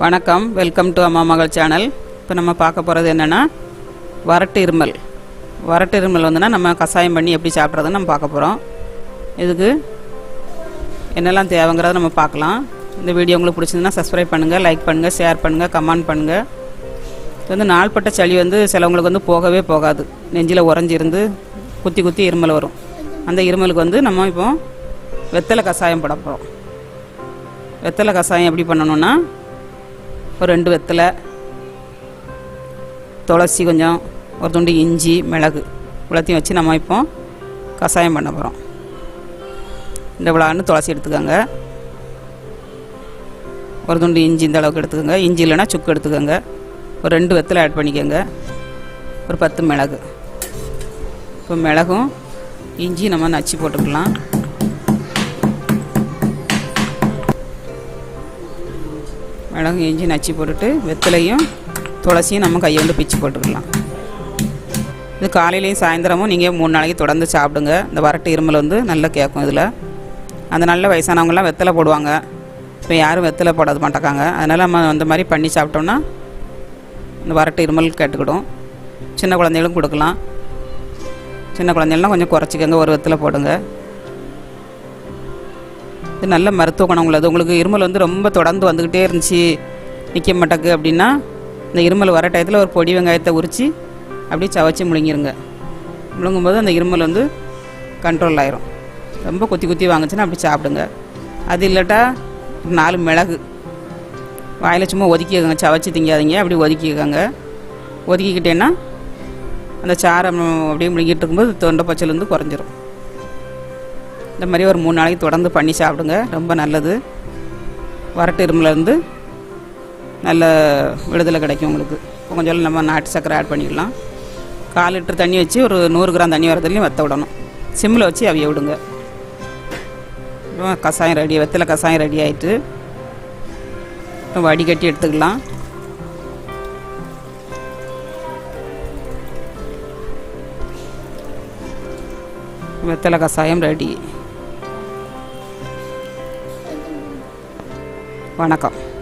வணக்கம். Welcome to அம்மா மகள் சேனல் இப்போ நம்ம பார்க்க போகிறது என்னென்னா வறட்டு இருமல். வறட்டு இருமல் வந்துன்னா நம்ம கஷாயம் பண்ணி எப்படி சாப்பிட்றதுன்னு நம்ம பார்க்க போகிறோம் இதுக்கு என்னெல்லாம் தேவைங்கிறத நம்ம பார்க்கலாம். இந்த வீடியோ உங்களுக்கு பிடிச்சிருந்தனா சப்ஸ்கிரைப் பண்ணுங்கள் லைக் பண்ணுங்கள் ஷேர் பண்ணுங்கள் கமெண்ட் பண்ணுங்கள் இது வந்து நாள்பட்ட சளி வந்து சிலவங்களுக்கு வந்து போகவே போகாது. நெஞ்சில் உறைஞ்சிருந்து குத்தி குத்தி இருமல் வரும். அந்த இருமலுக்கு வந்து நம்ம இப்போ வெத்தலை கஷாயம் போட போகிறோம் வெத்தலை கஷாயம் எப்படி பண்ணணும்னா ஒரு ரெண்டு வெத்தலை துளசி கொஞ்சம் ஒரு துண்டு இஞ்சி மிளகு இவ்வளோத்தையும் வச்சு நம்ம இப்போ கஷாயம் பண்ண போகிறோம் இந்த விழான்னு துளசி எடுத்துக்கோங்க. ஒரு துண்டு இஞ்சி இந்த அளவுக்கு எடுத்துக்கோங்க. இஞ்சி இல்லைன்னா சுக்கு எடுத்துக்கோங்க. ஒரு ரெண்டு வெத்தலை ஆட் பண்ணிக்கோங்க. ஒரு பத்து மிளகு. இப்போ மிளகும் இஞ்சி நம்ம நச்சு போட்டுக்கலாம். மிளகு இஞ்சி நச்சு போட்டுட்டு வெத்தலையும் துளசியும் நம்ம கையை வந்து பிச்சு போட்டுக்கலாம். இது காலையிலையும் சாயந்தரமும் நீங்கள் மூணு நாளைக்கு தொடர்ந்து சாப்பிடுங்க. இந்த வறட்டு இருமல் வந்து நல்லா கேட்கும் இதில். அந்த நல்ல வயசானவங்கலாம் வெத்தலை போடுவாங்க. இப்போ யாரும் வெத்தலை போட மாட்டேக்காங்க அதனால் நம்ம அந்த மாதிரி பண்ணி சாப்பிட்டோம்னா இந்த வறட்டு இருமல் கேட்டுக்கிடும். சின்ன குழந்தைகளும் கொடுக்கலாம். சின்ன குழந்தைகள்லாம் கொஞ்சம் குறைச்சிக்கோங்க. ஒரு வெத்தலை போடுங்க. இது நல்ல மருத்துவ குணம் உள்ளது. உங்களுக்கு இருமல் வந்து ரொம்ப தொடர்ந்து வந்துக்கிட்டே இருந்துச்சு நிற்க மாட்டேக்கு அப்படின்னா இந்த இருமல் வர டயத்தில் ஒரு பொடி வெங்காயத்தை உரித்து அப்படியே சவச்சி முழுங்கிருங்க. முழுங்கும்போது அந்த இருமல் வந்து கண்ட்ரோல் ஆயிரும். ரொம்ப குத்தி குத்தி வாங்குச்சுன்னா அப்படி சாப்பிடுங்க. அது இல்லாட்டா நாலு மிளகு. வாயில் சும்மா ஒதுக்கிக்கோங்க சவச்சி திங்காதீங்க. அப்படி ஒதுக்கிக்கோங்க. ஒதுக்கிக்கிட்டேன்னா அந்த சாரம் அப்படியே முழுங்கிட்டு இருக்கும்போது தொண்டை பச்சல் வந்து குறைஞ்சிரும். இந்த மாதிரி ஒரு மூணு நாளைக்கு தொடர்ந்து பண்ணி சாப்பிடுங்க. ரொம்ப நல்லது. வரட்டு இருமலேருந்து நல்ல விடுதலை கிடைக்கும் உங்களுக்கு. கொஞ்சம் நம்ம நாட்டு சக்கரை ஆட் பண்ணிக்கலாம். கால் லிட்டர் தண்ணி வச்சு ஒரு நூறு கிராம் தண்ணி வரதுலையும் வற்ற விடணும். சிம்மில் வச்சு அவிய விடுங்க. கஷாயம் ரெடி வெத்தலை கஷாயம் ரெடி ஆயிட்டு வடிகட்டி எடுத்துக்கலாம். வெத்தலை கஷாயம் ரெடி வணக்கம்.